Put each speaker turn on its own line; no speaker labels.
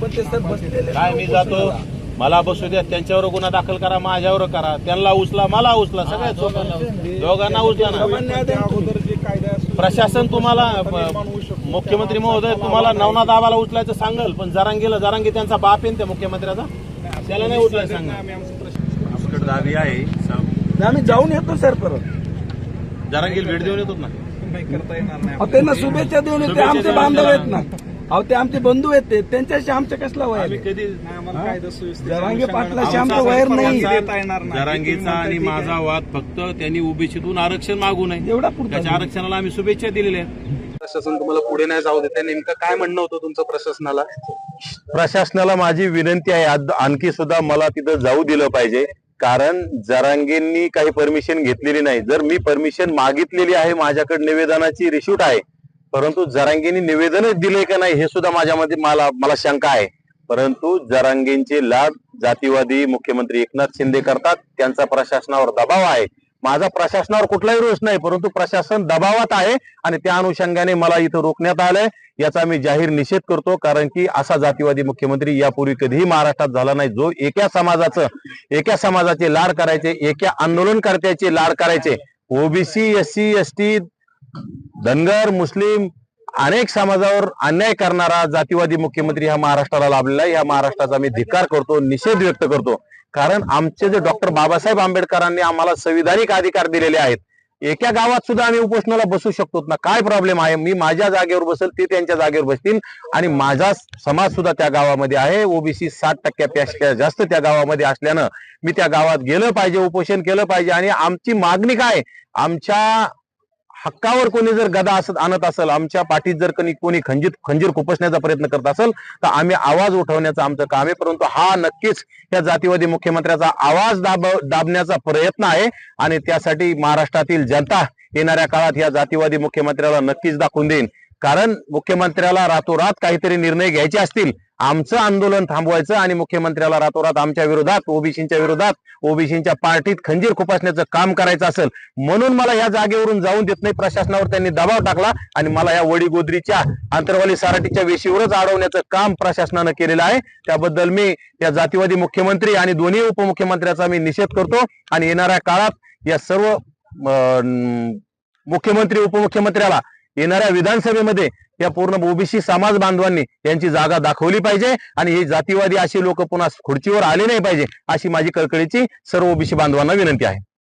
पण ते सर बसलेले.
काय मी जातो? मला बसू द्या. त्यांच्यावर गुन्हा दाखल करा माझ्यावर करा. त्यांना उचला मला उचला. सगळ्यात सोपं. दोघांना उचला. ना. प्रशासन तुम्हाला मुख्यमंत्री महोदय तुम्हाला नवनाथ आबाला उचलायचं सांगल पण जरांगीला जरांगी त्यांचा बाप आहे ना त्या मुख्यमंत्र्याचा. त्याला नाही उचलायचं सांगा दाबी आहे.
आम्ही जाऊन येतो सर परत.
जरांगील भेट देऊन येतो ना.
त्यांना शुभेच्छा देऊन येते. आमचे बांधव. आहेत ना. अहो ते आमचे बंधू आहेत ते. त्यांच्याशी आमच्या कसला वय
आम्ही
आहे?
कधी
जरांगे पाटलाशी आमचं वैर नाही.
जरांगीचा आणि माझा वाद फक्त त्यांनी ओबीसीतून आरक्षण मागू नये.
एवढा
त्याच्या आरक्षणाला आम्ही शुभेच्छा दिलेल्या आहेत.
प्रशासन तुम्हाला पुढे नाही जाऊ देते नेमकं काय म्हणणं होतं तुमचं प्रशासनाला?
प्रशासनाला माझी विनंती आहे. आणखी सुद्धा मला तिथं जाऊ दिलं पाहिजे. कारण जरांगेंनी काही परमिशन घेतलेली नाही. जर मी परमिशन मागितलेली आहे माझ्याकडे निवेदनाची रिशूट आहे परंतु जरांगेंनी निवेदनच दिले का नाही हे सुद्धा माझ्यामध्ये मला मला शंका आहे. परंतु जरांगेंचे लाभ जातीवादी मुख्यमंत्री एकनाथ शिंदे करतात त्यांचा प्रशासनावर दबाव आहे. माझा प्रशासनावर कुठलाही रोष नाही परंतु प्रशासन दबावात आहे आणि त्या अनुषंगाने मला इथं रोखण्यात आलंय. याचा मी जाहीर निषेध करतो कारण की असा जातीवादी मुख्यमंत्री यापूर्वी कधीही महाराष्ट्रात झाला नाही. जो एका समाजाचं एका समाजाचे लाड करायचे एका आंदोलनकर्त्याचे लाड करायचे OBC S C S T Dhangar मुस्लिम अनेक समाजावर अन्याय करणारा जातीवादी मुख्यमंत्री हा महाराष्ट्राला लाभलेला आहे. या महाराष्ट्राचा मी धिक्कार करतो निषेध व्यक्त करतो. कारण आमचे जे डॉक्टर बाबासाहेब आंबेडकरांनी आम्हाला संविधानिक अधिकार दिलेले आहेत एका गावात सुद्धा आम्ही उपोषणाला बसू शकतो ना? काय प्रॉब्लेम आहे? मी माझ्या जागेवर बसेल ते त्यांच्या जागेवर बसतील आणि माझा समाज सुद्धा त्या गावामध्ये आहे. ओबीसी साठ टक्क्यापेक्षा जास्त त्या गावामध्ये असल्यानं मी त्या गावात गेलं पाहिजे उपोषण केलं पाहिजे आणि आमची मागणी काय? आमच्या हक्कावर कोणी जर गदा असत आणत असेल आमच्या पाठीत जर कोणी कोणी खंजीर खंजीर खुपसण्याचा प्रयत्न करत असेल तर आम्ही आवाज उठवण्याचं आमचं काम आहे. परंतु हा नक्कीच या जातीवादी मुख्यमंत्र्याचा आवाज दाब दाबण्याचा प्रयत्न आहे. आणि त्यासाठी महाराष्ट्रातील जनता येणाऱ्या काळात या जातीवादी मुख्यमंत्र्याला नक्कीच दाखवून देईन. कारण मुख्यमंत्र्याला रातोरात काहीतरी निर्णय घ्यायचे असतील आमचं आंदोलन थांबवायचं आणि मुख्यमंत्र्याला रातोरात आमच्या विरोधात ओबीसीच्या विरोधात ओबीसीच्या पार्टीत खंजीर खुपासण्याचं काम करायचं असेल म्हणून मला या जागेवरून जाऊन देत नाही प्रशासनावर त्यांनी दबाव टाकला आणि मला या वडीगोदरीच्या आंतरवाली साराटीच्या वेशीवरच अडवण्याचं काम प्रशासनानं केलेलं आहे. त्याबद्दल मी या जातीवादी मुख्यमंत्री आणि दोन्ही उपमुख्यमंत्र्याचा मी निषेध करतो आणि येणाऱ्या काळात या सर्व मुख्यमंत्री उपमुख्यमंत्र्याला येणाऱ्या विधानसभेमध्ये या पूर्ण ओबीसी समाज बांधवांनी यांची जागा दाखवली पाहिजे आणि ही जातीवादी अशी लोक पुन्हा खुर्चीवर आले नाही पाहिजे अशी माझी कळकळीची सर्व ओबीसी बांधवांना विनंती आहे.